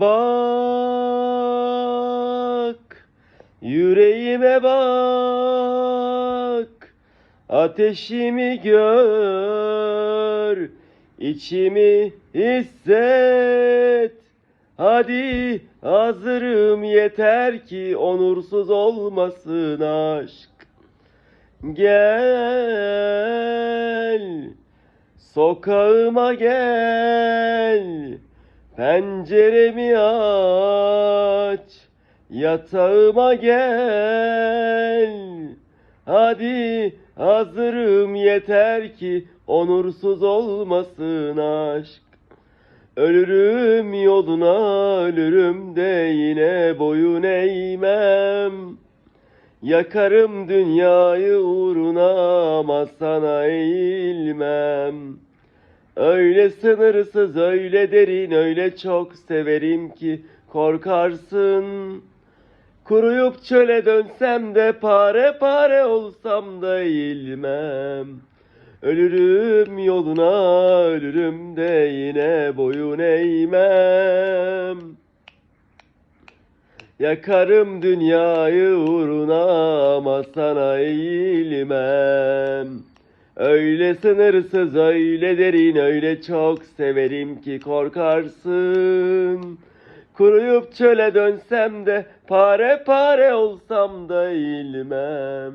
Bak, yüreğime bak, ateşimi gör, içimi hisset. Hadi hazırım yeter ki onursuz olmasın aşk. Gel, sokağıma gel, penceremi aç, yatağıma gel. Hadi hazırım yeter ki onursuz olmasın aşk. Ölürüm yoluna ölürüm de yine boyun eğmem. Yakarım dünyayı uğruna ama sana eğilmem. Öyle sınırsız, öyle derin, öyle çok severim ki korkarsın. Kuruyup çöle dönsem de pare pare olsam da eğilmem. Ölürüm yoluna, ölürüm de yine boyun eğmem. Yakarım dünyayı uğruna ama sana eğilmem. Öyle sınırsız, öyle derin, öyle çok severim ki korkarsın. Kuruyup çöle dönsem de pare pare olsam da eğilmem.